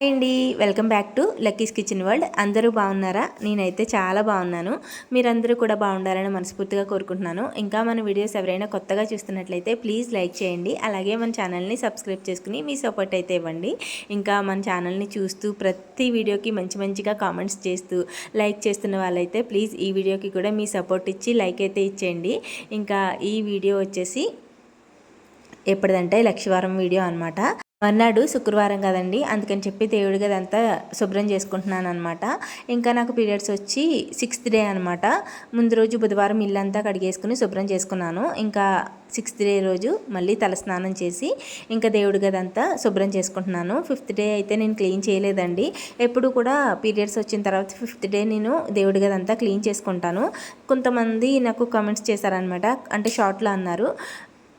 అండి. Welcome back to Lucky's kitchen world. అందరూ బాగున్నారా? నేనైతే చాలా బాగున్నాను. మీరందరూ కూడా బాగుండాలని మనస్ఫూర్తిగా కోరుకుంటున్నాను. ఇంకా మన వీడియోస్ ఎవరైనా కొత్తగా చూస్తున్నట్లయితే ప్లీజ్ లైక్ చేయండి. అలాగే మన ఛానల్ని సబ్స్క్రైబ్ చేసుకుని మీ సపోర్ట్ అయితే ఇవ్వండి. ఇంకా మన ఛానల్ని చూస్తూ ప్రతి వీడియోకి మంచి మంచిగా కామెంట్స్ చేస్తూ లైక్ చేస్తున్న వాళ్ళైతే ప్లీజ్ ఈ వీడియోకి కూడా మీ సపోర్ట్ ఇచ్చి లైక్ అయితే ఇచ్చేయండి. ఇంకా ఈ వీడియో వచ్చేసి ఎప్పటిదంటే లక్షవారం వీడియో అనమాట మర్నాడు శుక్రవారం కదండి. అందుకని చెప్పి దేవుడి గదంతా అంతా శుభ్రం చేసుకుంటున్నాను అనమాట ఇంకా నాకు పీరియడ్స్ వచ్చి సిక్స్త్ డే అనమాట ముందు రోజు బుధవారం ఇల్లంతా కడిగేసుకుని శుభ్రం చేసుకున్నాను. ఇంకా సిక్స్త్ డే రోజు మళ్ళీ తలస్నానం చేసి ఇంకా దేవుడి గది అంతా శుభ్రం చేసుకుంటున్నాను. ఫిఫ్త్ డే అయితే నేను క్లీన్ చేయలేదండి. ఎప్పుడు కూడా పీరియడ్స్ వచ్చిన తర్వాత ఫిఫ్త్ డే నేను దేవుడి గది అంతా క్లీన్ చేసుకుంటాను. కొంతమంది నాకు కామెంట్స్ చేశారనమాట అంటే షార్ట్లో అన్నారు.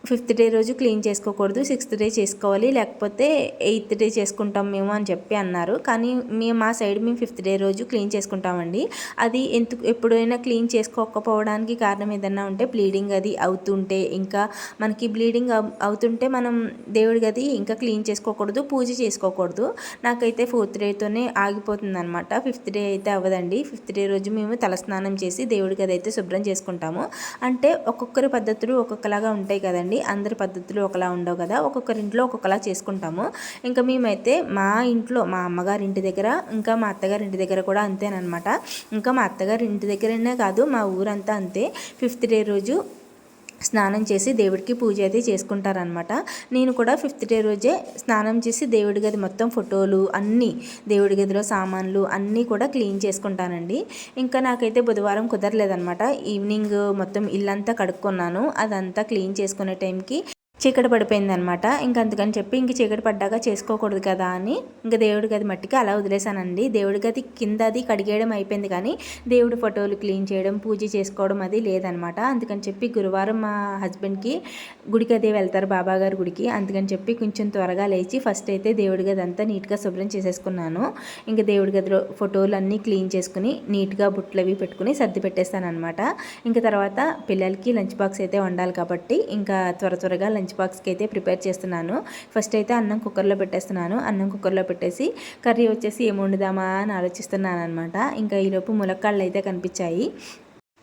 ఫిఫ్త్ డే రోజు క్లీన్ చేసుకోకూడదు సిక్స్త్ డే చేసుకోవాలి లేకపోతే ఎయిత్ డే చేసుకుంటాం మేము అని చెప్పి అన్నారు. కానీ మేము మా సైడ్ మేము ఫిఫ్త్ డే రోజు క్లీన్ చేసుకుంటామండి. అది ఎందుకు ఎప్పుడైనా క్లీన్ చేసుకోకపోవడానికి కారణం ఏదన్నా ఉంటే బ్లీడింగ్ అది అవుతుంటే ఇంకా మనకి బ్లీడింగ్ అవుతుంటే మనం దేవుడి గది ఇంకా క్లీన్ చేసుకోకూడదు పూజ చేసుకోకూడదు. నాకైతే ఫోర్త్ డేతోనే ఆగిపోతుంది అనమాట ఫిఫ్త్ డే అయితే అవ్వదండి. ఫిఫ్త్ డే రోజు మేము తలస్నానం చేసి దేవుడి గది అయితే శుభ్రం చేసుకుంటాము. అంటే ఒక్కొక్కరి పద్ధతులు ఒక్కొక్కలాగా ఉంటాయి కదండి. ఉంటుంది అందరి పద్ధతులు ఒకలా ఉండవు కదా. ఒక్కొక్కరి ఇంట్లో ఒక్కొక్కలా చేసుకుంటాము. ఇంకా మేమైతే మా ఇంట్లో మా అమ్మగారి ఇంటి దగ్గర ఇంకా మా అత్తగారి ఇంటి దగ్గర కూడా అంతేనమాట ఇంకా మా అత్తగారి ఇంటి దగ్గరనే కాదు మా ఊరంతా అంతే. ఫిఫ్త్ డే రోజు స్నానం చేసి దేవుడికి పూజ అయితే చేసుకుంటారనమాట నేను కూడా ఫిఫ్త్ డే రోజే స్నానం చేసి దేవుడి గది మొత్తం ఫోటోలు అన్నీ దేవుడి గదిలో సామాన్లు అన్నీ కూడా క్లీన్ చేసుకుంటానండి. ఇంకా నాకైతే బుధవారం కుదరలేదనమాట ఈవినింగ్ మొత్తం ఇల్లంతా కడుక్కున్నాను. అదంతా క్లీన్ చేసుకునే టైంకి చీకటి పడిపోయింది అనమాట ఇంక అందుకని చెప్పి ఇంక చీకటి పడ్డాక చేసుకోకూడదు కదా అని ఇంకా దేవుడి గది మట్టికి అలా వదిలేశానండి. దేవుడి గది కింద అది కడిగేయడం అయిపోయింది కానీ దేవుడి ఫోటోలు క్లీన్ చేయడం పూజ చేసుకోవడం అది లేదనమాట. అందుకని చెప్పి గురువారం మా హస్బెండ్కి గుడికి అదే వెళ్తారు బాబాగారి గుడికి. అందుకని చెప్పి కొంచెం త్వరగా లేచి ఫస్ట్ అయితే దేవుడి గది అంతా నీట్గా శుభ్రం చేసేసుకున్నాను. ఇంకా దేవుడి గదిలో ఫోటోలు అన్నీ క్లీన్ చేసుకుని నీట్గా బుట్టలు అవి పెట్టుకుని సర్ది పెట్టేస్తాను అనమాట ఇంకా తర్వాత పిల్లలకి లంచ్ బాక్స్ అయితే వండాలి కాబట్టి ఇంకా త్వర త్వరగా లంచ్ లంచ్ బాక్స్కి అయితే ప్రిపేర్ చేస్తున్నాను. ఫస్ట్ అయితే అన్నం కుక్కర్లో పెట్టేస్తున్నాను. అన్నం కుక్కర్లో పెట్టేసి కర్రీ వచ్చేసి ఏమి వండుదామా అని ఆలోచిస్తున్నాను అనమాట ఇంకా ఈలోపు ములక్కాళ్ళు అయితే కనిపించాయి.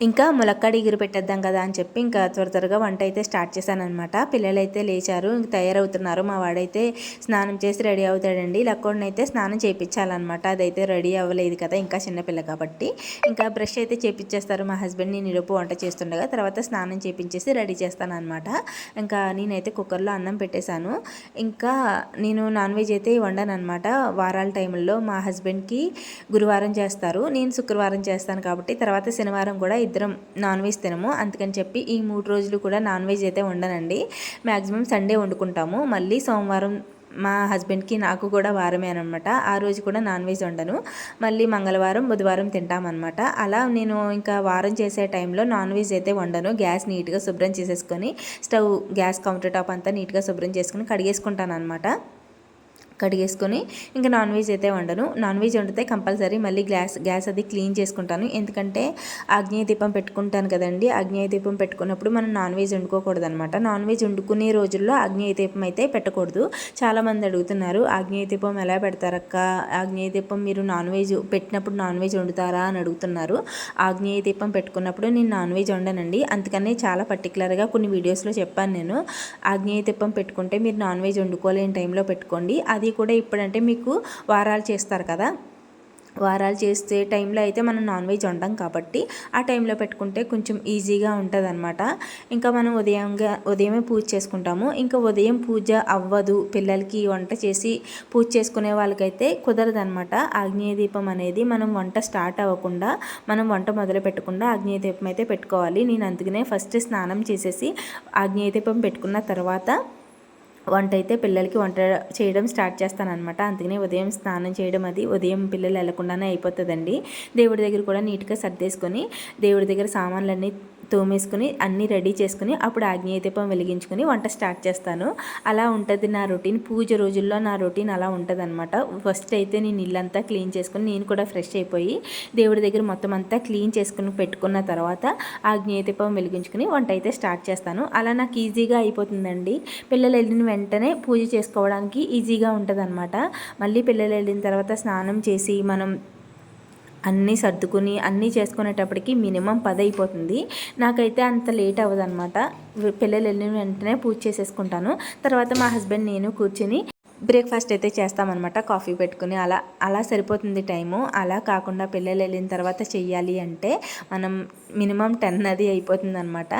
ఇంకా ములక్కాడ ఎగురు పెట్టేద్దాం కదా అని చెప్పి ఇంకా త్వర త్వరగా వంట అయితే స్టార్ట్ చేశానమాట పిల్లలు అయితే లేచారు ఇంక తయారవుతున్నారు. మా వాడైతే స్నానం చేసి రెడీ అవుతాడండి. లక్కోడిని అయితే స్నానం చేయించాలన్నమాట అదైతే రెడీ అవ్వలేదు కదా ఇంకా చిన్నపిల్ల కాబట్టి. ఇంకా బ్రష్ అయితే చేపించేస్తారు మా హస్బెండ్ నేను ఇరుపు వంట చేస్తుండగా తర్వాత స్నానం చేపించేసి రెడీ చేస్తానమాట ఇంకా నేనైతే కుక్కర్లో అన్నం పెట్టేశాను. ఇంకా నేను నాన్ వెజ్ అయితే వండాను అనమాట వారాల టైంలో మా హస్బెండ్కి గురువారం చేస్తారు. నేను శుక్రవారం చేస్తాను కాబట్టి తర్వాత శనివారం కూడా ఇద్దరం నాన్ వెజ్ తినము. అందుకని చెప్పి ఈ మూడు రోజులు కూడా నాన్ వెజ్ అయితే వండనండి. మ్యాక్సిమం సండే వండుకుంటాము. మళ్ళీ సోమవారం మా హస్బెండ్కి నాకు కూడా వారమే అనమాట. ఆ రోజు కూడా నాన్ వెజ్ వండను. మళ్ళీ మంగళవారం బుధవారం తింటామన్నమాట అలా నేను ఇంకా వారం చేసే టైంలో నాన్ వెజ్ అయితే వండను. గ్యాస్ నీట్గా శుభ్రం చేసేసుకొని స్టవ్ గ్యాస్ కౌంటర్ టాప్ అంతా నీట్గా శుభ్రం చేసుకుని కడిగేసుకుంటాను అనమాట కడిగేసుకొని ఇంకా నాన్ వెజ్ అయితే వండను. నాన్ వెజ్ వండితే కంపల్సరీ మళ్ళీ గ్యాస్ గ్యాస్ అది క్లీన్ చేసుకుంటాను. ఎందుకంటే ఆగ్నేయ దీపం పెట్టుకుంటాను కదండి. ఆగ్నేయ దీపం పెట్టుకున్నప్పుడు మనం నాన్ వెజ్ వండుకోకూడదు అనమాట నాన్ వెజ్ వండుకునే రోజుల్లో ఆగ్నేయ దీపం అయితే పెట్టకూడదు. చాలామంది అడుగుతున్నారు ఆగ్నేయ దీపం ఎలా పెడతారక్క? ఆగ్నేయ దీపం మీరు నాన్ వెజ్ పెట్టినప్పుడు నాన్ వెజ్ వండుతారా? అని అడుగుతున్నారు. ఆగ్నేయ దీపం పెట్టుకున్నప్పుడు నేను నాన్ వెజ్ వండనండి. అందుకనే చాలా పర్టికులర్గా కొన్ని వీడియోస్లో చెప్పాను నేను. ఆగ్నేయ దీపం పెట్టుకుంటే మీరు నాన్ వెజ్ వండుకోలేని టైంలో పెట్టుకోండి. అది అది కూడా ఇప్పుడంటే మీకు వారాలు చేస్తారు కదా. వారాలు చేస్తే టైంలో అయితే మనం నాన్ వెజ్ వండం కాబట్టి ఆ టైంలో పెట్టుకుంటే కొంచెం ఈజీగా ఉంటుంది అనమాట ఇంకా మనం ఉదయంగా ఉదయమే పూజ చేసుకుంటాము. ఇంకా ఉదయం పూజ అవ్వదు. పిల్లలకి వంట చేసి పూజ చేసుకునే వాళ్ళకైతే కుదరదనమాట ఆగ్నేయ దీపం అనేది మనం వంట స్టార్ట్ అవ్వకుండా మనం వంట మొదలు పెట్టకుండా ఆగ్నేయ దీపం అయితే పెట్టుకోవాలి. నేను అందుకనే ఫస్ట్ స్నానం చేసేసి ఆగ్నేయ దీపం పెట్టుకున్న తర్వాత వంట అయితే పిల్లలకి వంట చేయడం స్టార్ట్ చేస్తానమాట అందుకనే ఉదయం స్నానం చేయడం అది. ఉదయం పిల్లలు వెళ్ళకుండానే అయిపోతుందండి. దేవుడి దగ్గర కూడా నీట్గా సర్దేసుకొని దేవుడి దగ్గర సామాన్లన్నీ తోమేసుకుని అన్నీ రెడీ చేసుకుని అప్పుడు ఆగ్నేయ దీపం వెలిగించుకుని వంట స్టార్ట్ చేస్తాను. అలా ఉంటుంది నా రొటీన్. పూజ రోజుల్లో నా రొటీన్ అలా ఉంటుంది అనమాట ఫస్ట్ అయితే నేను ఇల్లంతా క్లీన్ చేసుకుని నేను కూడా ఫ్రెష్ అయిపోయి దేవుడి దగ్గర మొత్తం అంతా క్లీన్ చేసుకుని పెట్టుకున్న తర్వాత ఆగ్నేయ దీపం వెలిగించుకుని వంట అయితే స్టార్ట్ చేస్తాను. అలా నాకు ఈజీగా అయిపోతుందండి. పిల్లలు వెళ్ళిన వెంటనే పూజ చేసుకోవడానికి ఈజీగా ఉంటుంది మళ్ళీ పిల్లలు వెళ్ళిన తర్వాత స్నానం చేసి మనం అన్నీ సర్దుకుని అన్నీ చేసుకునేటప్పటికి మినిమం పది అయిపోతుంది. నాకైతే అంత లేట్ అవ్వదనమాట పిల్లలు వెళ్ళిన వెంటనే పూజ చేసేసుకుంటాను. తర్వాత మా హస్బెండ్ నేను కూర్చుని బ్రేక్ఫాస్ట్ అయితే చేస్తామన్నమాట. కాఫీ పెట్టుకుని అలా అలా సరిపోతుంది టైము. అలా కాకుండా పిల్లలు వెళ్ళిన తర్వాత చెయ్యాలి అంటే మనం మినిమం టెన్ అది అయిపోతుంది అనమాట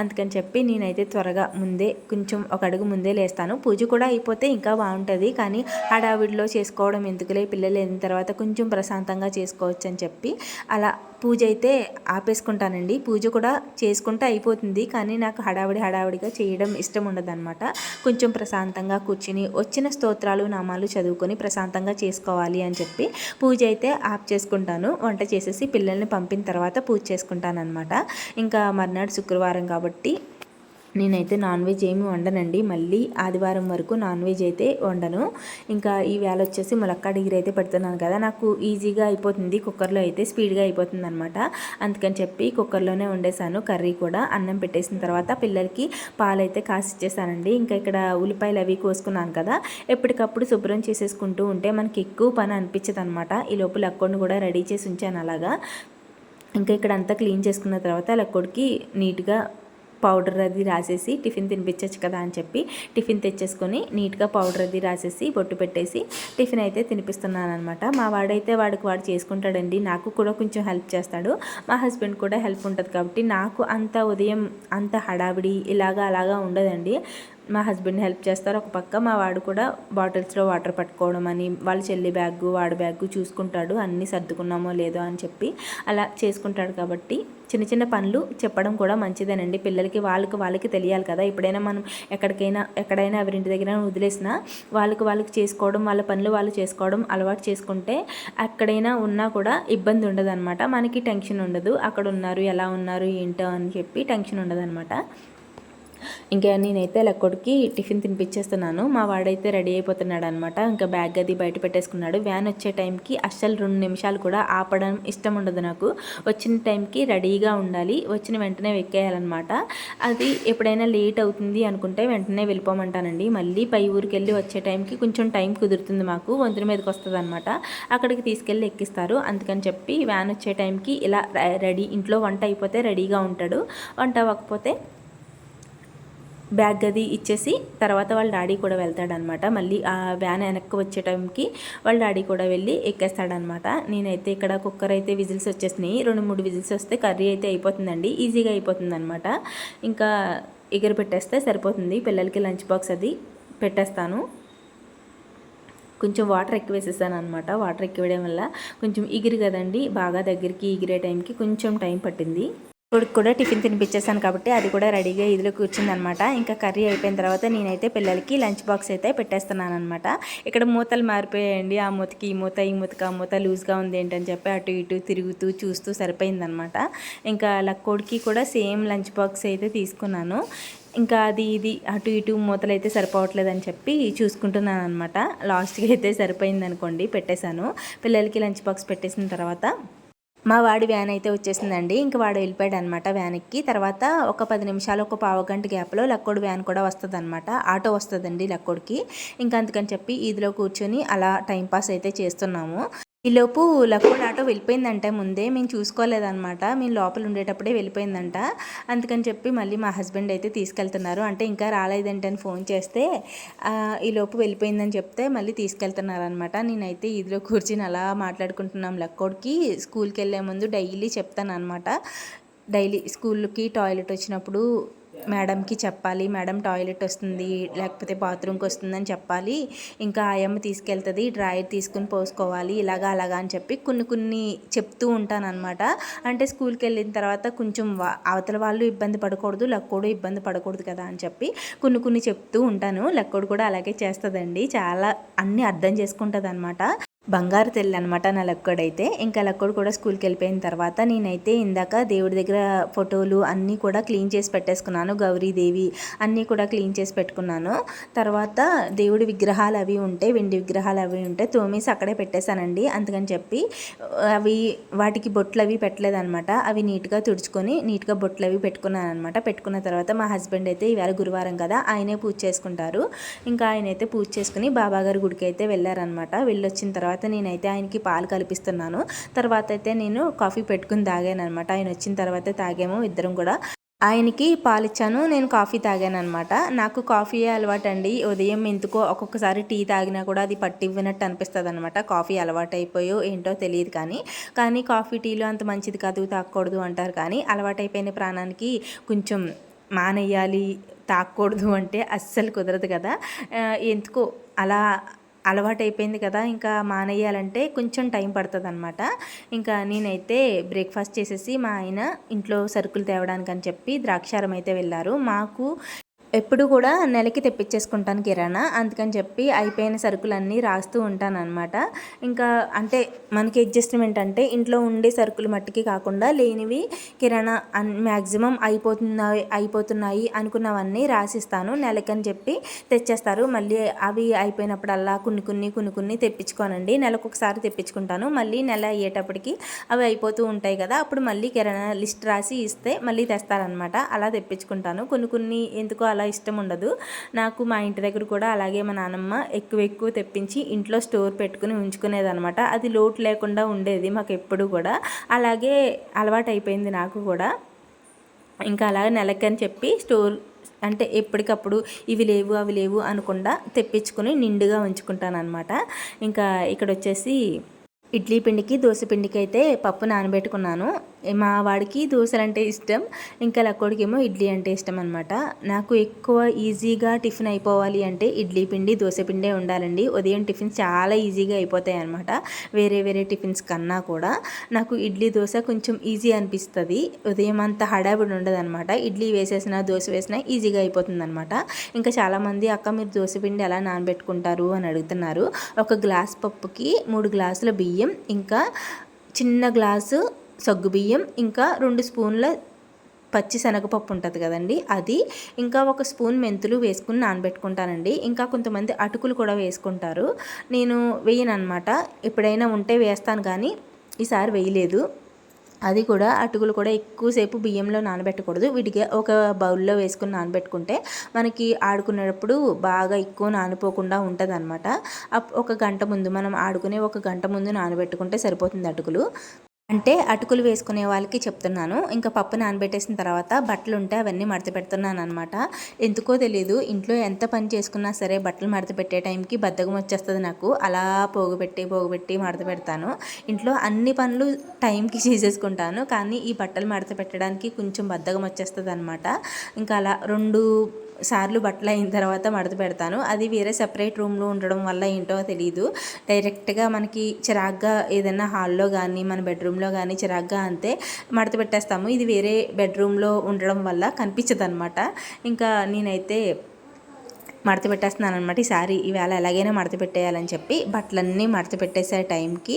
అందుకని చెప్పి నేనైతే త్వరగా ముందే కొంచెం ఒక అడుగు ముందే లేస్తాను. పూజ కూడా అయిపోతే ఇంకా బాగుంటుంది. కానీ హడావిడిలో చేసుకోవడం ఎందుకులే పిల్లలు వెళ్ళిన తర్వాత కొంచెం ప్రశాంతంగా చేసుకోవచ్చు అని చెప్పి అలా పూజ అయితే ఆపేసుకుంటానండి. పూజ కూడా చేసుకుంటే అయిపోతుంది. కానీ నాకు హడావిడి హడావిడిగా చేయడం ఇష్టం ఉండదన్నమాట. కొంచెం ప్రశాంతంగా కూర్చుని వచ్చిన స్తోత్రాలు నామాలు చదువుకొని ప్రశాంతంగా చేసుకోవాలి అని చెప్పి పూజ అయితే ఆప్ చేసుకుంటాను. వంట చేసేసి పిల్లల్ని పంపిన తర్వాత పూజ చేసుకుంటాను అనమాట ఇంకా మర్నాడు శుక్రవారం కాబట్టి నేనైతే నాన్ వెజ్ ఏమి వండనండి. మళ్ళీ ఆదివారం వరకు నాన్ వెజ్ అయితే వండను. ఇంకా ఈ వేళ వచ్చేసి ములక్కా డిగ్రీ అయితే పెడుతున్నాను కదా. నాకు ఈజీగా అయిపోతుంది. కుక్కర్లో అయితే స్పీడ్గా అయిపోతుంది అనమాట అందుకని చెప్పి కుక్కర్లోనే వండేసాను కర్రీ కూడా. అన్నం పెట్టేసిన తర్వాత పిల్లలకి పాలు అయితే కాసి ఇచ్చేసానండి ఇంకా ఇక్కడ ఉల్లిపాయలు అవి కోసుకున్నాను కదా. ఎప్పటికప్పుడు శుభ్రం చేసేసుకుంటూ ఉంటే మనకి ఎక్కువ పని అనిపించదు అనమాట ఈ లోపల అక్కడిని కూడా రెడీ చేసి ఉంచాను అలాగా. ఇంకా ఇక్కడ అంతా క్లీన్ చేసుకున్న తర్వాత లక్కోడికి నీట్గా పౌడర్ అది రాసేసి టిఫిన్ తినిపించచ్చు కదా అని చెప్పి టిఫిన్ తెచ్చేసుకొని నీట్గా పౌడర్ అది రాసేసి బొట్టు పెట్టేసి టిఫిన్ అయితే తినిపిస్తున్నాను అనమాట మా వాడైతే వాడికి వాడు చేసుకుంటాడండి. నాకు కూడా కొంచెం హెల్ప్ చేస్తాడు. మా హస్బెండ్ కూడా హెల్ప్ ఉంటుంది కాబట్టి నాకు అంత ఉదయం అంత హడావిడి ఇలాగా అలాగా ఉండదండి. మా హస్బెండ్ హెల్ప్ చేస్తారు. ఒక పక్క మా వాడు కూడా బాటిల్స్లో వాటర్ పట్టుకోవడం అని వాళ్ళ చెల్లి బ్యాగ్ వాడి బ్యాగ్ చూసుకుంటాడు. అన్నీ సర్దుకున్నామో లేదో అని చెప్పి అలా చేసుకుంటాడు కాబట్టి చిన్న చిన్న పనులు చెప్పడం కూడా మంచిదేనండి. పిల్లలకి వాళ్ళకి వాళ్ళకి తెలియాలి కదా. ఎప్పుడైనా మనం ఎక్కడికైనా ఎక్కడైనా ఎవరింటి దగ్గర వదిలేసినా వాళ్ళకి వాళ్ళకి చేసుకోవడం వాళ్ళ పనులు వాళ్ళు చేసుకోవడం అలవాటు చేసుకుంటే ఎక్కడైనా ఉన్నా కూడా ఇబ్బంది ఉండదు మనకి టెన్షన్ ఉండదు. అక్కడ ఉన్నారు ఎలా ఉన్నారు ఏంటో అని చెప్పి టెన్షన్ ఉండదు ఇంకా నేనైతే లక్కొడికి టిఫిన్ తినిపించేస్తున్నాను. మా వాడైతే రెడీ అయిపోతున్నాడు అనమాట ఇంకా బ్యాగ్ అది బయట పెట్టేసుకున్నాడు. వ్యాన్ వచ్చే టైంకి అస్సలు రెండు నిమిషాలు కూడా ఆపడం ఇష్టం ఉండదు నాకు. వచ్చిన టైంకి రెడీగా ఉండాలి. వచ్చిన వెంటనే వెక్కేయాలన్నమాట. అది ఎప్పుడైనా లేట్ అవుతుంది అనుకుంటే వెంటనే వెళ్ళిపోమంటానండి. మళ్ళీ పై ఊరికి వెళ్ళి వచ్చే టైంకి కొంచెం టైం కుదురుతుంది మాకు. వంతుల మీదకి వస్తుంది అనమాట అక్కడికి తీసుకెళ్ళి ఎక్కిస్తారు. అందుకని చెప్పి వ్యాన్ వచ్చే టైంకి ఇలా రెడీ ఇంట్లో వంట అయిపోతే రెడీగా ఉంటాడు. వంట అవ్వకపోతే బ్యాగ్ అది ఇచ్చేసి తర్వాత వాళ్ళ డాడీ కూడా వెళ్తాడనమాట. మళ్ళీ ఆ వ్యాన్ వెనక్కి వచ్చే టైంకి వాళ్ళ డాడీ కూడా వెళ్ళి ఎక్కేస్తాడనమాట. నేనైతే ఇక్కడ కుక్కర్ అయితే విజిల్స్ వచ్చేసినాయి. రెండు మూడు విజిల్స్ వస్తే కర్రీ అయితే అయిపోతుందండి. ఈజీగా అయిపోతుందనమాట. ఇంకా ఎగిరి పెట్టేస్తే సరిపోతుంది. పిల్లలకి లంచ్ బాక్స్ అది పెట్టేస్తాను. కొంచెం వాటర్ ఎక్కువ వేసేసాను అనమాట వాటర్ ఎక్కువ వేయడం వల్ల కొంచెం ఎగిరి కదండి. బాగా దగ్గరికి ఎగిరే టైంకి కొంచెం టైం పట్టింది. కొడుకు కూడా టిఫిన్ తినిపించేసాను కాబట్టి అది కూడా రెడీగా ఇదిలో కూర్చుందనమాట. ఇంకా కర్రీ అయిపోయిన తర్వాత నేనైతే పిల్లలకి లంచ్ బాక్స్ అయితే పెట్టేస్తున్నాను అనమాట ఇక్కడ మూతలు మారిపోయాయండి. ఆ మూతకి ఈ మూత ఈ మూతకి ఆ మూత లూజ్గా ఉంది ఏంటని చెప్పి అటు ఇటు తిరుగుతూ చూస్తూ సరిపోయిందనమాట. ఇంకా లక్కోడికి కూడా సేమ్ లంచ్ బాక్స్ అయితే తీసుకున్నాను. ఇంకా అది ఇది అటు ఇటు మూతలు అయితే సరిపోవట్లేదని చెప్పి చూసుకుంటున్నాను అనమాట లాస్ట్కి అయితే సరిపోయింది అనుకోండి పెట్టేశాను. పిల్లలకి లంచ్ బాక్స్ పెట్టేసిన తర్వాత మా వాడి వ్యాన్ అయితే వచ్చేసిందండి. ఇంక వాడు వెళ్ళిపోయాడు అనమాట వ్యాన్కి. తర్వాత ఒక పది నిమిషాలు ఒక పావు గంట గ్యాప్లో లక్కోడు వ్యాన్ కూడా వస్తుంది అనమాట ఆటో వస్తుందండి లక్కోడికి. ఇంకా అందుకని చెప్పి ఈదిలో కూర్చొని అలా టైంపాస్ అయితే చేస్తున్నాము. ఈలోపు లక్కోడ్ ఆటో వెళ్ళిపోయిందంట. ముందే మేము చూసుకోలేదన్నమాట. మేము లోపల ఉండేటప్పుడే వెళ్ళిపోయిందంట. అందుకని చెప్పి మళ్ళీ మా హస్బెండ్ అయితే తీసుకెళ్తున్నారు. అంటే ఇంకా రాలేదంటని ఫోన్ చేస్తే ఈలోపు వెళ్ళిపోయిందని చెప్తే మళ్ళీ తీసుకెళ్తున్నారనమాట నేనైతే ఇదిలో కూర్చుని అలా మాట్లాడుకుంటున్నాం లక్కోడ్కి. స్కూల్కి వెళ్ళే ముందు డైలీ చెప్తాను అనమాట డైలీ స్కూల్కి టాయిలెట్ వచ్చినప్పుడు మేడంకి చెప్పాలి మేడం టాయిలెట్ వస్తుంది లేకపోతే బాత్రూమ్కి వస్తుందని చెప్పాలి ఇంకా ఆయమ్మ తీసుకెళ్తుంది డ్రాయర్ తీసుకుని పోసుకోవాలి ఇలాగా అలాగా అని చెప్పి కొన్ని కొన్ని చెప్తూ ఉంటానన్నమాట. అంటే స్కూల్కి వెళ్ళిన తర్వాత కొంచెం అవతల వాళ్ళు ఇబ్బంది పడకూడదు లక్కోడు ఇబ్బంది పడకూడదు కదా అని చెప్పి కొన్ని కొన్ని చెప్తూ ఉంటాను. లక్కోడు కూడా అలాగే చేస్తుందండి. చాలా అన్నీ అర్థం చేసుకుంటుంది అనమాట బంగారు తెల్లి అనమాట నా లక్కడైతే. ఇంకా లక్కడు కూడా స్కూల్కి వెళ్ళిపోయిన తర్వాత నేనైతే ఇందాక దేవుడి దగ్గర ఫోటోలు అన్నీ కూడా క్లీన్ చేసి పెట్టేసుకున్నాను. గౌరీదేవి అన్నీ కూడా క్లీన్ చేసి పెట్టుకున్నాను. తర్వాత దేవుడి విగ్రహాలు అవి ఉంటే వెండి విగ్రహాలు అవి ఉంటే తోమేసి అక్కడే పెట్టేశానండి. అందుకని చెప్పి అవి వాటికి బొట్లు అవి పెట్టలేదనమాట అవి నీట్గా తుడుచుకొని నీట్గా బొట్లు అవి పెట్టుకున్నాను అనమాట పెట్టుకున్న తర్వాత మా హస్బెండ్ అయితే ఇవాళ గురువారం కదా ఆయనే పూజ చేసుకుంటారు. ఇంకా ఆయన అయితే పూజ చేసుకుని బాబాగారి గుడికి అయితే వెళ్ళారనమాట వెళ్ళొచ్చిన తర్వాత తర్వాత నేనైతే ఆయనకి పాలు కల్పిస్తున్నాను. తర్వాత అయితే నేను కాఫీ పెట్టుకుని తాగాను అనమాట ఆయన వచ్చిన తర్వాత తాగాము ఇద్దరం కూడా. ఆయనకి పాలిచ్చాను నేను కాఫీ తాగాను అనమాట నాకు కాఫీ అలవాటు అండి ఉదయం ఎందుకో ఒక్కొక్కసారి టీ తాగినా కూడా అది పట్టివ్వినట్టు అనిపిస్తుంది అనమాట కాఫీ అలవాటు అయిపోయో ఏంటో తెలియదు కానీ. కానీ కాఫీ టీలో అంత మంచిది కాదు తాగకూడదు అంటారు కానీ. అలవాటైపోయిన ప్రాణానికి కొంచెం మానేయాలి తాగకూడదు అంటే అస్సలు కుదరదు కదా. ఎందుకో అలా అలవాటు అయిపోయింది కదా ఇంకా మానేయాలంటే కొంచెం టైం పడుతుంది అనమాట ఇంకా నేనైతే బ్రేక్ఫాస్ట్ చేసేసి మా ఆయన ఇంట్లో సరుకులు తేవడానికి అని చెప్పి ద్రాక్షారం అయితే వెళ్ళారు. మాకు ఎప్పుడు కూడా నెలకి తెప్పించేసుకుంటాను కిరాణా. అందుకని చెప్పి అయిపోయిన సరుకులన్నీ రాస్తూ ఉంటాను అనమాట ఇంకా అంటే మనకి అడ్జస్ట్మెంట్ అంటే ఇంట్లో ఉండే సరుకులు మట్టికి కాకుండా లేనివి కిరాణా అన్ మ్యాక్సిమం అయిపోతున్నాయి అయిపోతున్నాయి అనుకున్నవన్నీ రాసిస్తాను. నెలకని చెప్పి తెచ్చేస్తారు. మళ్ళీ అవి అయిపోయినప్పుడల్లా కొన్ని కొన్ని కొన్ని కొన్ని తెప్పించుకోనండి. నెలకొకసారి తెప్పించుకుంటాను. మళ్ళీ నెల అయ్యేటప్పటికి అవి అయిపోతూ ఉంటాయి కదా అప్పుడు మళ్ళీ కిరాణా లిస్ట్ రాసి ఇస్తే మళ్ళీ తెస్తారనమాట అలా తెప్పించుకుంటాను. కొన్ని కొన్ని ఎందుకో అలా ఇష్టం ఉండదు. నాకు మా ఇంటి దగ్గర కూడా అలాగే మా నాన్నమ్మ ఎక్కువ ఎక్కువ తెప్పించి ఇంట్లో స్టోర్ పెట్టుకుని ఉంచుకునేది అనమాట అది లోటు లేకుండా ఉండేది మాకు ఎప్పుడు కూడా. అలాగే అలవాటు అయిపోయింది నాకు కూడా. ఇంకా అలాగే నెలకని చెప్పి స్టోర్ అంటే ఎప్పటికప్పుడు ఇవి లేవు అవి లేవు అనకుండా తెప్పించుకొని నిండుగా ఉంచుకుంటాను అనమాట ఇంకా ఇక్కడ వచ్చేసి ఇడ్లీ పిండికి దోశ పిండికి అయితే పప్పు నానబెట్టుకున్నాను. మా వాడికి దోశలు అంటే ఇష్టం ఇంకా లక్కోడికేమో ఇడ్లీ అంటే ఇష్టం అనమాట నాకు ఎక్కువ ఈజీగా టిఫిన్ అయిపోవాలి అంటే ఇడ్లీ పిండి దోశ పిండే ఉండాలండి. ఉదయం టిఫిన్స్ చాలా ఈజీగా అయిపోతాయి అనమాట వేరే వేరే టిఫిన్స్ కన్నా కూడా. నాకు ఇడ్లీ దోశ కొంచెం ఈజీ అనిపిస్తుంది. ఉదయం అంత హడావిడి ఉండదు అనమాట ఇడ్లీ వేసేసిన దోశ వేసినా ఈజీగా అయిపోతుంది అనమాట ఇంకా చాలామంది అక్క మీరు దోశ పిండి ఎలా నానబెట్టుకుంటారు? అని అడుగుతున్నారు. ఒక గ్లాస్ పప్పుకి మూడు గ్లాసుల బియ్యం ఇంకా చిన్న గ్లాసు సగ్గుబియ్యం ఇంకా రెండు స్పూన్ల పచ్చి శనగపప్పు ఉంటుంది కదండి అది. ఇంకా ఒక స్పూన్ మెంతులు వేసుకుని నానబెట్టుకుంటానండి. ఇంకా కొంతమంది అటుకులు కూడా వేసుకుంటారు. నేను వేయను అనమాట ఎప్పుడైనా ఉంటే వేస్తాను కానీ ఈసారి వేయలేదు. అది కూడా అటుకులు కూడా ఎక్కువసేపు బియ్యంలో నానబెట్టకూడదు. విడిగా ఒక బౌల్లో వేసుకుని నానబెట్టుకుంటే మనకి ఆడుకునేటప్పుడు బాగా ఎక్కువ నానిపోకుండా ఉంటుంది అనమాట ఒక గంట ముందు మనం ఆడుకునే ఒక గంట ముందు నానబెట్టుకుంటే సరిపోతుంది అటుకులు. అంటే అటుకులు వేసుకునే వాళ్ళకి చెప్తున్నాను. ఇంకా పప్పు నానబెట్టేసిన తర్వాత బట్టలు ఉంటే అవన్నీ మడత పెడుతున్నాను అనమాట ఎందుకో తెలియదు ఇంట్లో ఎంత పని చేసుకున్నా సరే బట్టలు మడత పెట్టే టైంకి బద్ధకం వచ్చేస్తుంది నాకు. అలా పోగుపెట్టి పోగుపెట్టి మడత పెడతాను. ఇంట్లో అన్ని పనులు టైంకి చేసేసుకుంటాను. కానీ ఈ బట్టలు మడత పెట్టడానికి కొంచెం బద్ధకం వచ్చేస్తుంది అనమాట ఇంకా అలా రెండు సార్లు బట్టలు అయిన తర్వాత మడత పెడతాను. అది వేరే సెపరేట్ రూమ్లో ఉండడం వల్ల ఏంటో తెలియదు డైరెక్ట్గా మనకి చిరాగ్గా ఏదైనా హాల్లో కానీ మన బెడ్రూమ్లో కానీ చిరాగ్గా అంతే మడత పెట్టేస్తాము. ఇది వేరే బెడ్రూమ్లో ఉండడం వల్ల కనిపించదు అనమాట ఇంకా నేనైతే మడత పెట్టేస్తున్నాను అనమాట ఈసారి ఈవేళ ఎలాగైనా మడత పెట్టేయాలని చెప్పి బట్టలన్నీ మడత పెట్టేసే టైంకి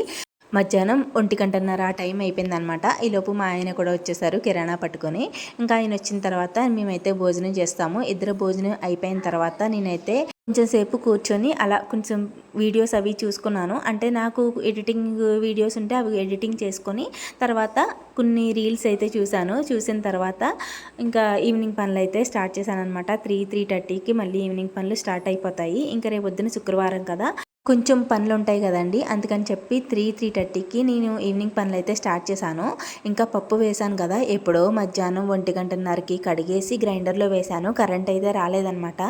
మధ్యాహ్నం ఒంటి గంటన్నర ఆ టైం అయిపోయిందనమాట ఈలోపు మా ఆయన కూడా వచ్చేసారు కిరాణా పట్టుకొని. ఇంకా ఆయన వచ్చిన తర్వాత మేమైతే భోజనం చేస్తాము. ఇద్దరు భోజనం అయిపోయిన తర్వాత నేనైతే కొంచెం సేపు కూర్చొని అలా కొంచెం వీడియోస్ అవి చూసుకున్నాను. అంటే నాకు ఎడిటింగ్ వీడియోస్ ఉంటే అవి ఎడిటింగ్ చేసుకొని తర్వాత కొన్ని రీల్స్ అయితే చూశాను. చూసిన తర్వాత ఇంకా ఈవినింగ్ పనులు అయితే స్టార్ట్ చేశాను అనమాట త్రీ త్రీ థర్టీకి మళ్ళీ ఈవినింగ్ పనులు స్టార్ట్ అయిపోతాయి. ఇంకా రేపు వద్దున శుక్రవారం కదా. కొంచెం పనులు ఉంటాయి కదండి. అందుకని చెప్పి త్రీ త్రీ థర్టీకి నేను ఈవినింగ్ పనులు అయితే స్టార్ట్ చేశాను. ఇంకా పప్పు వేశాను కదా ఎప్పుడో మధ్యాహ్నం ఒంటి గంటన్నరకి కడిగేసి గ్రైండర్లో వేశాను. కరెంట్ అయితే రాలేదనమాట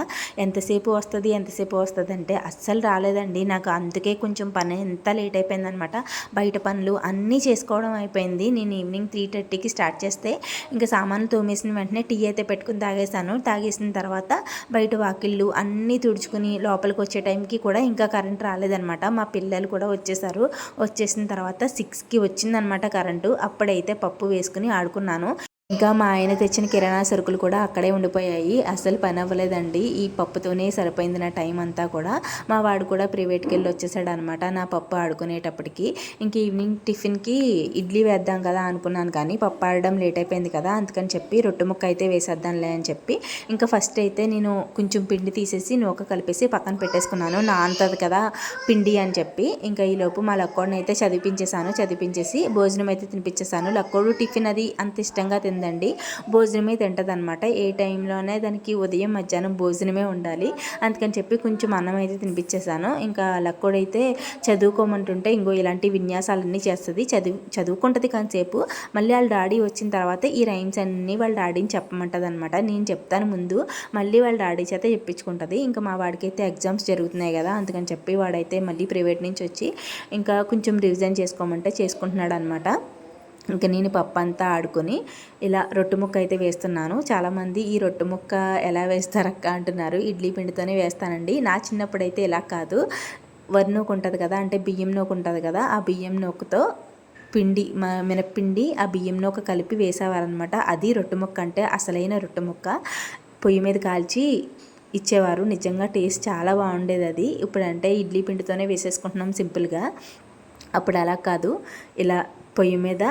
ఎంతసేపు వస్తుంది ఎంతసేపు వస్తుంది అంటే అస్సలు రాలేదండి. నాకు అందుకే కొంచెం పని ఎంత లేట్ అయిపోయిందనమాట బయట పనులు అన్నీ చేసుకోవడం అయిపోయింది. నేను ఈవినింగ్ త్రీ థర్టీకి స్టార్ట్ చేస్తే ఇంకా సామాన్లు తోమేసిన వెంటనే టీ అయితే పెట్టుకుని తాగేసాను తాగేసిన తర్వాత బయట వాకిళ్ళు అన్నీ తుడుచుకుని లోపలికి వచ్చే టైంకి కూడా ఇంకా కరెంట్ రాలేదనమాట మా పిల్లలు కూడా వచ్చేసారు. వచ్చేసిన తర్వాత సిక్స్కి వచ్చిందనమాట కరెంటు. అప్పుడైతే పప్పు వేసుకుని ఆడుకున్నాను. ఇంకా మా ఆయన తెచ్చిన కిరాణా సరుకులు కూడా అక్కడే ఉండిపోయాయి. అసలు పని అవ్వలేదండి ఈ పప్పుతోనే సరిపోయింది నా టైం అంతా కూడా. మా వాడు కూడా ప్రైవేట్కి వెళ్ళి వచ్చేసాడు అనమాట నా పప్పు ఆడుకునేటప్పటికి. ఇంక ఈవినింగ్ టిఫిన్కి ఇడ్లీ వేద్దాం కదా అనుకున్నాను కానీ పప్పు ఆడడం లేట్ అయిపోయింది కదా అందుకని చెప్పి రొట్టె ముక్క అయితే వేసేద్దాంలే అని చెప్పి ఇంకా ఫస్ట్ అయితే నేను కొంచెం పిండి తీసేసి నూక కలిపేసి పక్కన పెట్టేసుకున్నాను. నానుతుంది కదా పిండి అని చెప్పి. ఇంకా ఈలోపు మా లక్కోడిని అయితే చదివించేసాను చదివించేసి భోజనం అయితే తినిపించేసాను లక్కోడు టిఫిన్ అది అంత ఇష్టంగా తిందండి భోజనమే తింటుంది అనమాట ఏ టైంలోనే దానికి ఉదయం మధ్యాహ్నం భోజనమే ఉండాలి. అందుకని చెప్పి కొంచెం అన్నం అయితే తినిపించేసాను ఇంకా లక్కోడైతే చదువుకోమంటుంటే ఇంకో ఇలాంటి విన్యాసాలన్నీ చేస్తుంది. చదువు చదువుకుంటుంది కాసేపు. మళ్ళీ వాళ్ళ డాడీ వచ్చిన తర్వాత ఈ రైమ్స్ అన్నీ వాళ్ళ డాడీని చెప్పమంటుంది అనమాట నేను చెప్తాను ముందు. మళ్ళీ వాళ్ళ డాడీ చేత చెప్పించుకుంటుంది. ఇంకా మా వాడికైతే ఎగ్జామ్స్ జరుగుతున్నాయి కదా అందుకని చెప్పి వాడైతే మళ్ళీ ప్రైవేట్ నుంచి వచ్చి ఇంకా కొంచెం రివిజన్ చేసుకోమంటే చేసుకుంటున్నాడు అనమాట ఇంకా నేను పప్పు అంతా ఆడుకొని ఇలా రొట్టె ముక్క అయితే వేస్తున్నాను. చాలామంది ఈ రొట్టె ముక్క ఎలా వేస్తారక్క అంటున్నారు. ఇడ్లీ పిండితోనే వేస్తానండి. నా చిన్నప్పుడు అయితే ఇలా కాదు. వరి నూకు ఉంటుంది కదా అంటే బియ్యం నూకు ఉంటుంది కదా ఆ బియ్యం నూకుతో పిండి మినప్పిండి ఆ బియ్యం నూక కలిపి వేసేవారనమాట అది రొట్టె ముక్క అంటే అసలైన రొట్టె ముక్క. పొయ్యి మీద కాల్చి ఇచ్చేవారు. నిజంగా టేస్ట్ చాలా బాగుండేది అది. ఇప్పుడంటే ఇడ్లీ పిండితోనే వేసేసుకుంటున్నాం సింపుల్గా. అప్పుడు అలా కాదు. ఇలా పొయ్యి మీద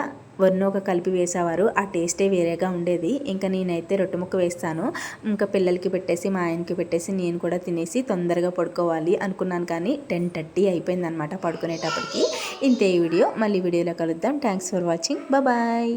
వర్ణోక కలిపి వేసేవారు. ఆ టేస్టే వేరేగా ఉండేది. ఇంకా నేనైతే రొట్టె ముక్క వేస్తాను. ఇంకా పిల్లలకి పెట్టేసి మా ఆయనకి పెట్టేసి నేను కూడా తినేసి తొందరగా పడుకోవాలి అనుకున్నాను కానీ టెన్ థర్టీ అయిపోయిందనమాట పడుకునేటప్పటికి. ఇంతే ఈ వీడియో. మళ్ళీ వీడియోలో కలుద్దాం. Thanks for watching. బాయ్.